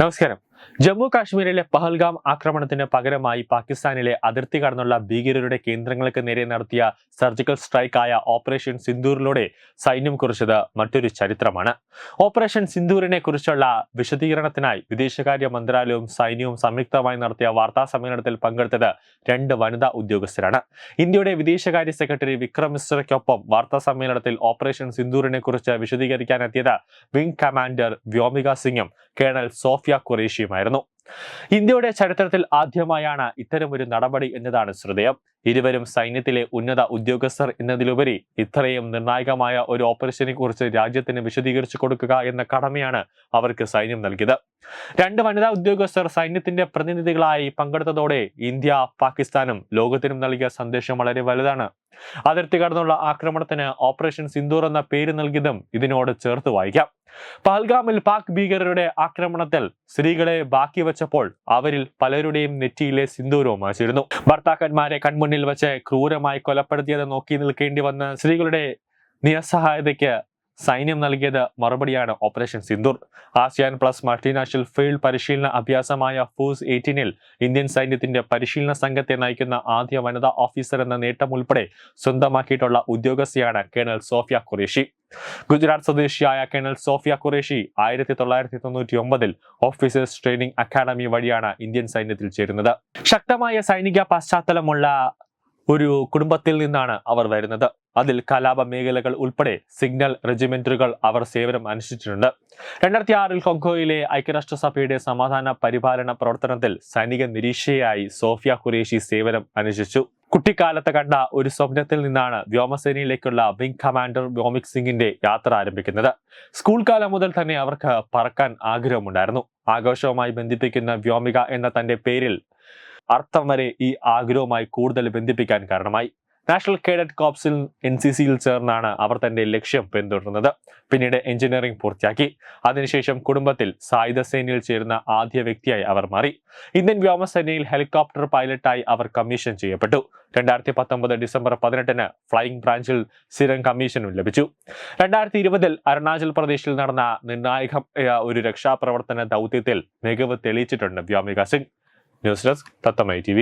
നമസ്കാരം. ജമ്മു കാശ്മീരിലെ പഹൽഗാം ആക്രമണത്തിന് പകരമായി പാകിസ്ഥാനിലെ അതിർത്തി കടന്നുള്ള ഭീകരരുടെ കേന്ദ്രങ്ങൾക്ക് നേരെ നടത്തിയ സർജിക്കൽ സ്ട്രൈക്കായ ഓപ്പറേഷൻ സിന്ദൂറിലൂടെ സൈന്യം കുറിച്ചത് മറ്റൊരു ചരിത്രമാണ്. ഓപ്പറേഷൻ സിന്ദൂറിനെ കുറിച്ചുള്ള വിശദീകരണത്തിനായി വിദേശകാര്യ മന്ത്രാലയവും സൈന്യവും സംയുക്തമായി നടത്തിയ വാർത്താ സമ്മേളനത്തിൽ പങ്കെടുത്തത് രണ്ട് വനിതാ ഉദ്യോഗസ്ഥരാണ്. ഇന്ത്യയുടെ വിദേശകാര്യ സെക്രട്ടറി വിക്രം മിശ്രയ്ക്കൊപ്പം വാർത്താ സമ്മേളനത്തിൽ ഓപ്പറേഷൻ സിന്ദൂറിനെ കുറിച്ച് വിശദീകരിക്കാനെത്തിയത് വിംഗ് കമാൻഡർ വ്യോമിക സിംഗും കേണൽ സോഫിയ ഖുറേഷിയുമായിരുന്നു ഇന്ത്യയുടെ ചരിത്രത്തിൽ ആദ്യമായാണ് ഇത്തരമൊരു നടപടി എന്നതാണ് ശ്രദ്ധേയം. ഇരുവരും സൈന്യത്തിലെ ഉന്നത ഉദ്യോഗസ്ഥർ എന്നതിലുപരി ഇത്രയും നിർണായകമായ ഒരു ഓപ്പറേഷനെ കുറിച്ച് രാജ്യത്തിന് വിശദീകരിച്ചു കൊടുക്കുക എന്ന കടമയാണ് അവർക്ക് സൈന്യം നൽകിയത്. രണ്ട് വനിതാ ഉദ്യോഗസ്ഥർ സൈന്യത്തിന്റെ പ്രതിനിധികളായി പങ്കെടുത്തതോടെ ഇന്ത്യ പാകിസ്ഥാനും ലോകത്തിനും നൽകിയ സന്ദേശം വളരെ വലുതാണ്. അതിർത്തി കടന്നുള്ള ആക്രമണത്തിന് ഓപ്പറേഷൻ സിന്ദൂർ എന്ന പേര് നൽകിയതും ഇതിനോട് ചേർത്ത് വായിക്കാം. പഹൽഗാമിൽ പാക് ഭീകരരുടെ ആക്രമണത്തിൽ സ്ത്രീകളെ ബാക്കി വച്ചപ്പോൾ അവരിൽ പലരുടെയും നെറ്റിയിലെ സിന്ദൂരവും മാച്ചിരുന്നു ഭർത്താക്കന്മാരെ കൺമുന്നിൽ വെച്ച് ക്രൂരമായി കൊലപ്പെടുത്തിയത് നോക്കി നിൽക്കേണ്ടി വന്ന സ്ത്രീകളുടെ നിസ്സഹായതയ്ക്ക് സൈന്യം നൽകിയത് മറുപടിയാണ് operation Sindoor. ASEAN plus multinational field പരിശീലന അഭ്യാസമായ ഫൂസ് എയ്റ്റീനിൽ ഇന്ത്യൻ സൈന്യത്തിന്റെ പരിശീലന സംഘത്തെ നയിക്കുന്ന ആദ്യ വനിതാ ഓഫീസർ എന്ന നേട്ടം ഉൾപ്പെടെ സ്വന്തമാക്കിയിട്ടുള്ള ഉദ്യോഗസ്ഥയാണ് കേണൽ സോഫിയ ഖുറേഷി. ഗുജറാത്ത് സ്വദേശിയായ കേണൽ സോഫിയ ഖുറേഷി ആയിരത്തി തൊള്ളായിരത്തി തൊണ്ണൂറ്റി ഒമ്പതിൽ ഓഫീസേഴ്സ് ട്രെയിനിംഗ് അക്കാദമി വഴിയാണ് ഇന്ത്യൻ സൈന്യത്തിൽ ചേരുന്നത്. ശക്തമായ സൈനിക പശ്ചാത്തലമുള്ള ഒരു കുടുംബത്തിൽ നിന്നാണ് അവർ വരുന്നത്. അതിൽ കലാപ മേഖലകൾ ഉൾപ്പെടെ സിഗ്നൽ റെജിമെന്റുകൾ അവർ സേവനം അനുഷ്ഠിച്ചിട്ടുണ്ട്. രണ്ടായിരത്തി ആറിൽ കൊങ്കോയിലെ ഐക്യരാഷ്ട്രസഭയുടെ സമാധാന പരിപാലന പ്രവർത്തനത്തിൽ സൈനിക നിരീക്ഷയായി സോഫിയ ഖുറേഷി സേവനം അനുഷ്ഠിച്ചു. കുട്ടിക്കാലത്ത് കണ്ട ഒരു സ്വപ്നത്തിൽ നിന്നാണ് വ്യോമസേനയിലേക്കുള്ള വിംഗ് കമാൻഡർ വ്യോമിക് സിംഗിന്റെ യാത്ര ആരംഭിക്കുന്നത്. സ്കൂൾ കാലം മുതൽ തന്നെ അവർക്ക് പറക്കാൻ ആഗ്രഹമുണ്ടായിരുന്നു. ആഘോഷവുമായി ബന്ധിപ്പിക്കുന്ന വ്യോമിക എന്ന തന്റെ പേരിൽ അർത്ഥം വരെ ഈ ആഗ്രഹവുമായി കൂടുതൽ ബന്ധിപ്പിക്കാൻ കാരണമായി. നാഷണൽ കേഡറ്റ് കോപ്സിൽ എൻ സി സിയിൽ ചേർന്നാണ് അവർ തന്റെ ലക്ഷ്യം പിന്തുടർന്നത്. പിന്നീട് എഞ്ചിനീയറിംഗ് പൂർത്തിയാക്കി. അതിനുശേഷം കുടുംബത്തിൽ സായുധ സേനയിൽ ചേരുന്ന ആദ്യ വ്യക്തിയായി അവർ മാറി. ഇന്ത്യൻ വ്യോമസേനയിൽ ഹെലികോപ്റ്റർ പൈലറ്റായി അവർ കമ്മീഷൻ ചെയ്യപ്പെട്ടു. രണ്ടായിരത്തി പത്തൊമ്പത് ഡിസംബർ പതിനെട്ടിന് ഫ്ലൈയിംഗ് ബ്രാഞ്ചിൽ സ്ഥിരം കമ്മീഷനും ലഭിച്ചു. രണ്ടായിരത്തി ഇരുപതിൽ അരുണാചൽ പ്രദേശിൽ നടന്ന നിർണായക ഒരു രക്ഷാപ്രവർത്തന ദൗത്യത്തിൽ മികവ് തെളിയിച്ചിട്ടുണ്ട് വ്യോമിക സിംഗ്. ന്യൂസ് ഡെസ്ക് തത്തമൈ ടി